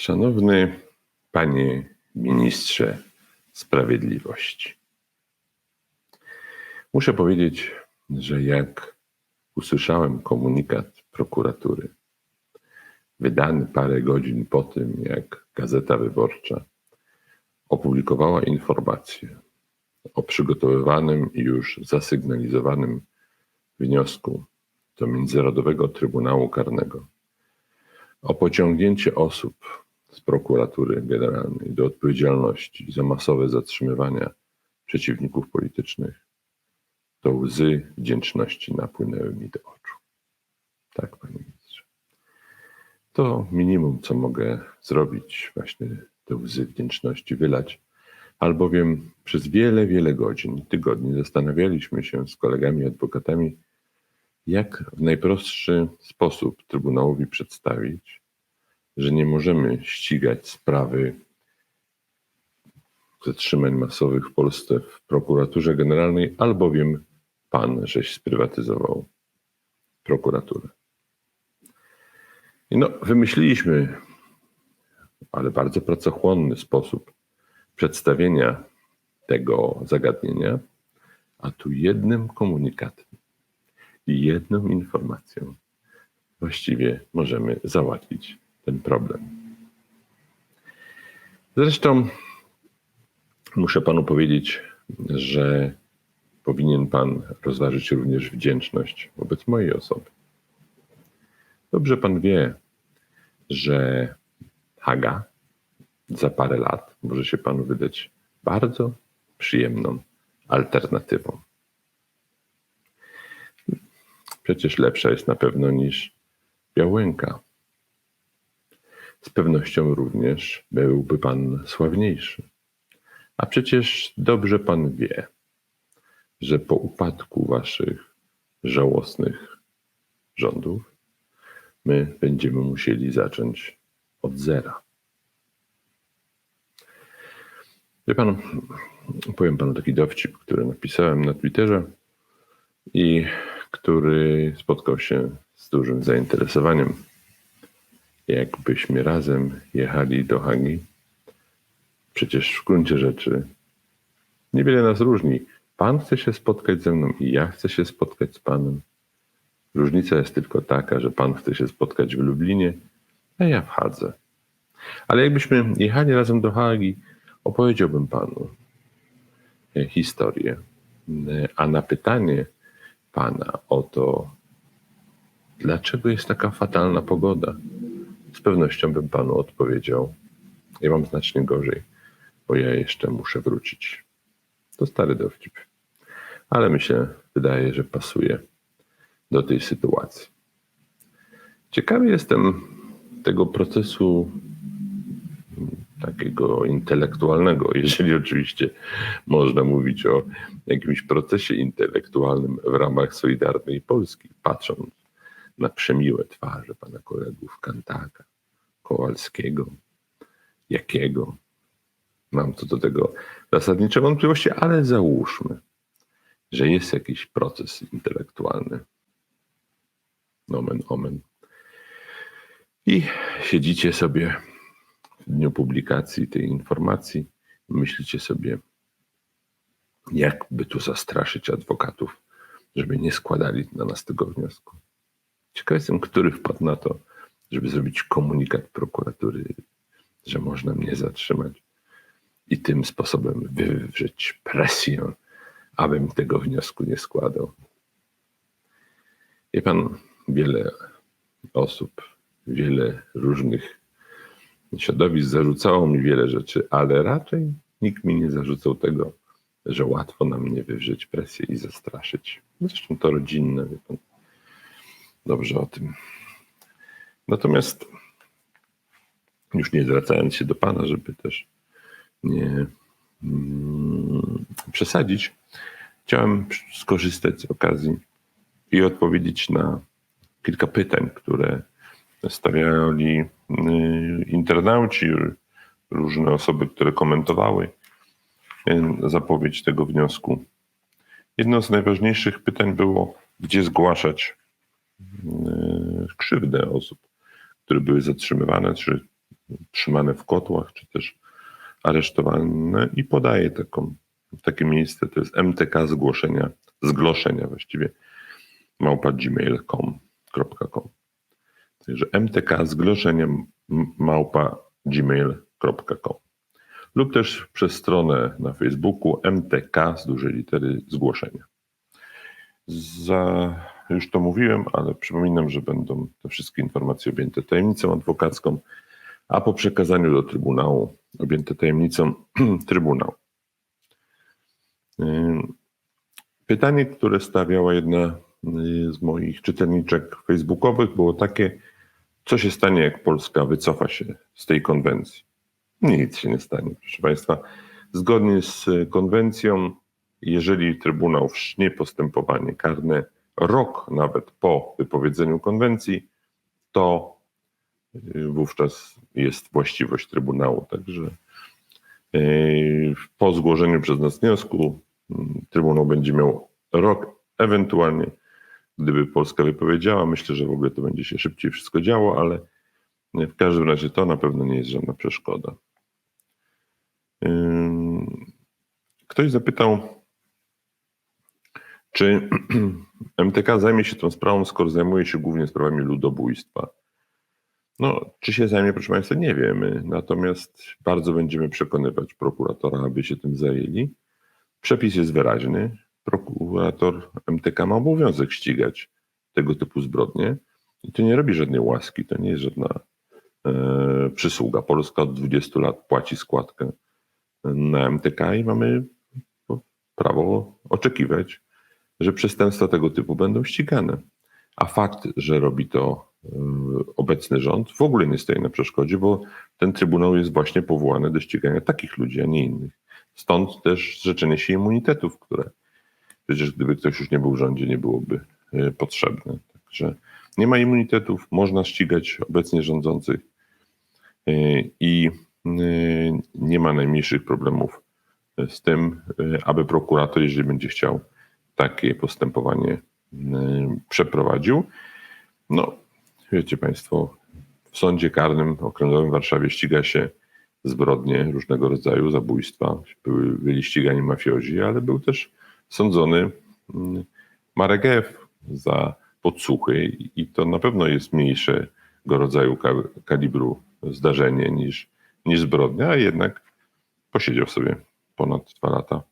Szanowny panie ministrze sprawiedliwości. Muszę powiedzieć, że jak usłyszałem komunikat prokuratury, wydany parę godzin po tym, jak Gazeta Wyborcza opublikowała informację o przygotowywanym i już zasygnalizowanym wniosku do Międzynarodowego Trybunału Karnego o pociągnięcie osób z prokuratury generalnej do odpowiedzialności za masowe zatrzymywania przeciwników politycznych, to łzy wdzięczności napłynęły mi do oczu. Tak, panie ministrze. To minimum, co mogę zrobić, właśnie te łzy wdzięczności wylać, albowiem przez wiele, wiele godzin, tygodni zastanawialiśmy się z kolegami adwokatami, jak w najprostszy sposób Trybunałowi przedstawić, że nie możemy ścigać sprawy zatrzymań masowych w Polsce w prokuraturze generalnej, albowiem pan żeś sprywatyzował prokuraturę. I no, wymyśliliśmy, ale bardzo pracochłonny sposób przedstawienia tego zagadnienia, a tu jednym komunikatem i jedną informacją właściwie możemy załatwić ten problem. Zresztą muszę panu powiedzieć, że powinien pan rozważyć również wdzięczność wobec mojej osoby. Dobrze pan wie, że Haga za parę lat może się panu wydać bardzo przyjemną alternatywą. Przecież lepsza jest na pewno niż Białęka. Z pewnością również byłby pan sławniejszy. A przecież dobrze pan wie, że po upadku waszych żałosnych rządów my będziemy musieli zacząć od zera. Wie pan, powiem panu taki dowcip, który napisałem na Twitterze i który spotkał się z dużym zainteresowaniem. Jakbyśmy razem jechali do Hagi, przecież w gruncie rzeczy niewiele nas różni. Pan chce się spotkać ze mną i ja chcę się spotkać z panem. Różnica jest tylko taka, że pan chce się spotkać w Lublinie, a ja w Hadze. Ale jakbyśmy jechali razem do Hagi, opowiedziałbym panu historię. A na pytanie pana o to, dlaczego jest taka fatalna pogoda, z pewnością bym panu odpowiedział. Ja mam znacznie gorzej, bo ja jeszcze muszę wrócić. To stary dowcip, ale mi się wydaje, że pasuje do tej sytuacji. Ciekawy jestem tego procesu takiego intelektualnego, jeżeli oczywiście można mówić o jakimś procesie intelektualnym w ramach Solidarnej Polski, patrząc na przemiłe twarze pana kolegów Kantaka, Kowalskiego, Jakiego. Mam co do tego zasadnicze wątpliwości, ale załóżmy, że jest jakiś proces intelektualny. Nomen omen. I siedzicie sobie w dniu publikacji tej informacji myślicie sobie, jak by tu zastraszyć adwokatów, żeby nie składali na nas tego wniosku. Ciekaw jestem, który wpadł na to, żeby zrobić komunikat prokuratury, że można mnie zatrzymać i tym sposobem wywrzeć presję, abym tego wniosku nie składał. Wie pan, wiele osób, wiele różnych środowisk zarzucało mi wiele rzeczy, ale raczej nikt mi nie zarzucał tego, że łatwo na mnie wywrzeć presję i zastraszyć. Zresztą to rodzinne, wie pan. Dobrze o tym. Natomiast już nie zwracając się do pana, żeby też nie mm, przesadzić, chciałem skorzystać z okazji i odpowiedzieć na kilka pytań, które stawiali y, internauci, różne osoby, które komentowały y, zapowiedź tego wniosku. Jedno z najważniejszych pytań było, gdzie zgłaszać krzywdę osób, które były zatrzymywane, czy trzymane w kotłach, czy też aresztowane i podaje taką, takie miejsce, to jest mtk zgłoszenia, zgłoszenia właściwie, małpa gmail.com. Także mtk zgłoszenie małpa gmail.com lub też przez stronę na Facebooku mtk z dużej litery zgłoszenia. Za, już to mówiłem, ale przypominam, że będą te wszystkie informacje objęte tajemnicą adwokacką, a po przekazaniu do Trybunału objęte tajemnicą Trybunału. Pytanie, które stawiała jedna z moich czytelniczek facebookowych, było takie, co się stanie, jak Polska wycofa się z tej konwencji. Nic się nie stanie, proszę Państwa. Zgodnie z konwencją, jeżeli Trybunał wszcznie postępowanie karne rok nawet po wypowiedzeniu konwencji, to y, wówczas jest właściwość Trybunału. Także y, po złożeniu przez nas wniosku Trybunał będzie miał rok, ewentualnie gdyby Polska wypowiedziała, myślę, że w ogóle to będzie się szybciej wszystko działo, ale w każdym razie to na pewno nie jest żadna przeszkoda. Ktoś zapytał, czy MTK zajmie się tą sprawą, skoro zajmuje się głównie sprawami ludobójstwa. No, czy się zajmie, proszę Państwa, nie wiemy. Natomiast bardzo będziemy przekonywać prokuratora, aby się tym zajęli. Przepis jest wyraźny. Prokurator MTK ma obowiązek ścigać tego typu zbrodnie. I to nie robi żadnej łaski, to nie jest żadna e, przysługa. Polska od 20 lat płaci składkę na MTK i mamy prawo oczekiwać, że przestępstwa tego typu będą ścigane. A fakt, że robi to e, obecny rząd, w ogóle nie stoi na przeszkodzie, bo ten trybunał jest właśnie powołany do ścigania takich ludzi, a nie innych. Stąd też zrzeczenie się immunitetów, które przecież gdyby ktoś już nie był w rządzie, nie byłoby e, potrzebne. Także nie ma immunitetów, można ścigać obecnie rządzących e, i nie ma najmniejszych problemów z tym, aby prokurator, jeżeli będzie chciał takie postępowanie przeprowadził. No, wiecie Państwo, w sądzie karnym okręgowym w Warszawie ściga się zbrodnie różnego rodzaju, zabójstwa. Były, byli ścigani mafiozi, ale był też sądzony Marek F. za podsłuchy i to na pewno jest mniejszego rodzaju kalibru zdarzenie niż niż zbrodnia, a jednak posiedział sobie ponad dwa lata.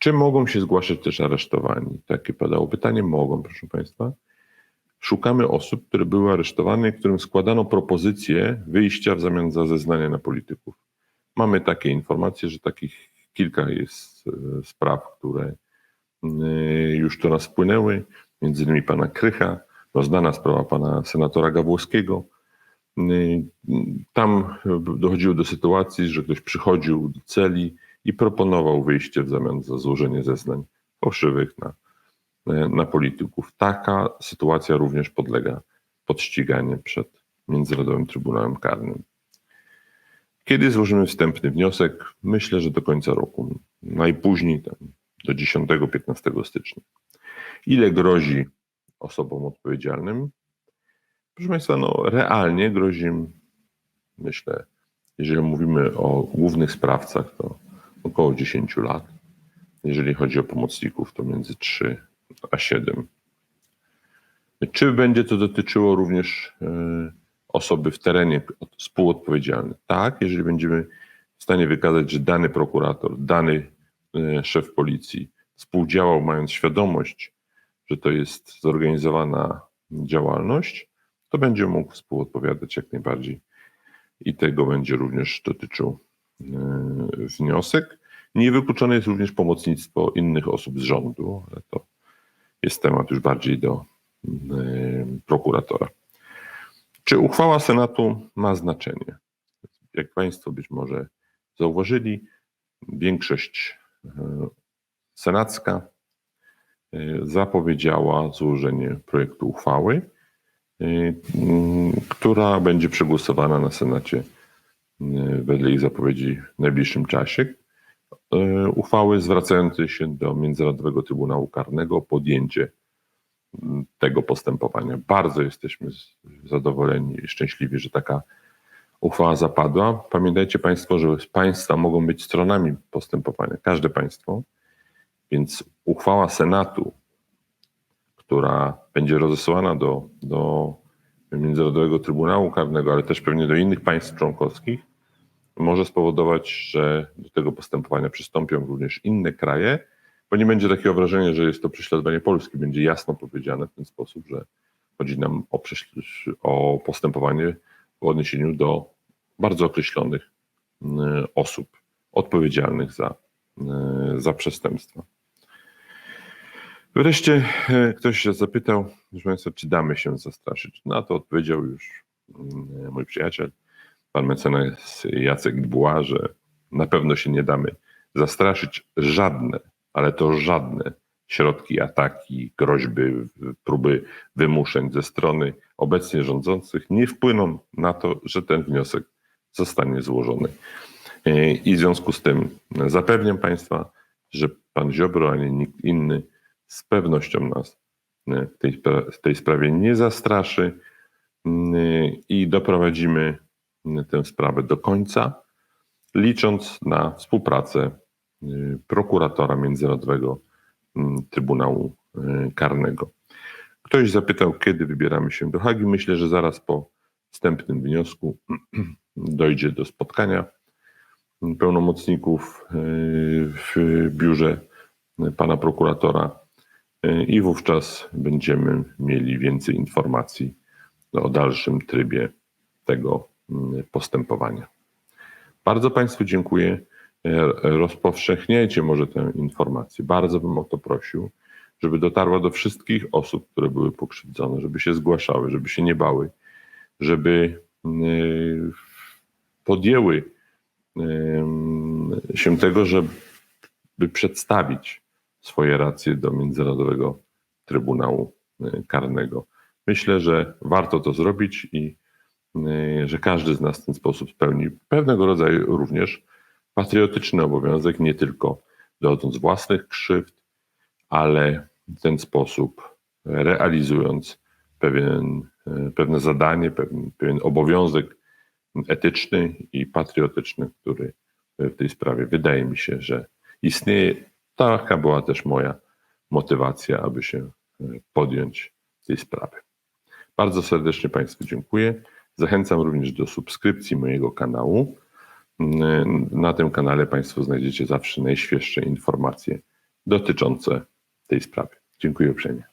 Czy mogą się zgłaszać też aresztowani? Takie padało pytanie. Mogą, proszę Państwa. Szukamy osób, które były aresztowane, którym składano propozycję wyjścia w zamian za zeznania na polityków. Mamy takie informacje, że takich kilka jest e, spraw, które e, już do nas wpłynęły, między innymi pana Krycha, no znana sprawa pana senatora Gawłowskiego. Y, tam dochodziło do sytuacji, że ktoś przychodził do celi i proponował wyjście w zamian za złożenie zeznań fałszywych na, na polityków. Taka sytuacja również podlega podściganie przed Międzynarodowym Trybunałem Karnym. Kiedy złożymy wstępny wniosek? Myślę, że do końca roku. Najpóźniej tam, do 10-15 stycznia. Ile grozi osobom odpowiedzialnym. Proszę Państwa, no, realnie grozi myślę, jeżeli mówimy o głównych sprawcach, to około 10 lat. Jeżeli chodzi o pomocników, to między 3 a 7. Czy będzie to dotyczyło również e, osoby w terenie współodpowiedzialne? Tak, jeżeli będziemy w stanie wykazać, że dany prokurator, dany e, szef policji współdziałał, mając świadomość że to jest zorganizowana działalność, to będzie mógł współodpowiadać jak najbardziej. I tego będzie również dotyczył wniosek. Niewykluczone jest również pomocnictwo innych osób z rządu, ale to jest temat już bardziej do e, prokuratora. Czy uchwała Senatu ma znaczenie? Jak Państwo być może zauważyli, większość e, senacka zapowiedziała złożenie projektu uchwały, która będzie przegłosowana na Senacie wedle ich zapowiedzi w najbliższym czasie. Uchwały zwracającej się do Międzynarodowego Trybunału Karnego o podjęcie m, tego postępowania. Bardzo jesteśmy zadowoleni i szczęśliwi, że taka uchwała zapadła. Pamiętajcie Państwo, że państwa mogą być stronami postępowania, każde państwo, więc uchwała Senatu, która będzie rozesłana do, do Międzynarodowego Trybunału Karnego, ale też pewnie do innych państw członkowskich, może spowodować, że do tego postępowania przystąpią również inne kraje, bo nie będzie takiego wrażenia, że jest to prześladowanie Polski. Będzie jasno powiedziane w ten sposób, że chodzi nam o, o postępowanie w odniesieniu do bardzo określonych y, osób odpowiedzialnych za, y, za przestępstwa. Wreszcie e, ktoś się zapytał, proszę Państwa, czy damy się zastraszyć. Na to odpowiedział już mój przyjaciel, pan mecenas Jacek Dbuła, że na pewno się nie damy zastraszyć. Żadne, ale to żadne środki, ataki, groźby, próby wymuszeń ze strony obecnie rządzących nie wpłyną na to, że ten wniosek zostanie złożony. E, I w związku z tym zapewniam Państwa, że pan Ziobro ani nikt inny z pewnością nas e, w tej, spra- w tej sprawie nie zastraszy mm, i doprowadzimy tę sprawę do końca, licząc na współpracę y, prokuratora Międzynarodowego mm, Trybunału y, Karnego. Ktoś zapytał, kiedy wybieramy się do Hagi. Myślę, że zaraz po wstępnym wniosku dojdzie do spotkania pełnomocników y, w biurze pana prokuratora i wówczas będziemy mieli więcej informacji o dalszym trybie tego postępowania. Bardzo Państwu dziękuję. E, Rozpowszechniajcie może tę informację. Bardzo bym o to prosił, żeby dotarła do wszystkich osób, które były pokrzywdzone, żeby się zgłaszały, żeby się nie bały, żeby y, podjęły em, się tego, żeby przedstawić swoje racje do Międzynarodowego Trybunału y, Karnego. Myślę, że warto to zrobić i y, że każdy z nas w ten sposób spełni pewnego rodzaju również patriotyczny obowiązek, nie tylko dodząc własnych krzywd, ale w ten sposób realizując pewien, y, pewne zadanie, pewien, pewien obowiązek etyczny i patriotyczny, który w tej sprawie wydaje mi się, że istnieje. Taka była też moja motywacja, aby się e, podjąć tej sprawy. Bardzo serdecznie Państwu dziękuję. Zachęcam również do subskrypcji mojego kanału. Mm, Na tym kanale Państwo znajdziecie zawsze najświeższe informacje dotyczące tej sprawy. Dziękuję uprzejmie.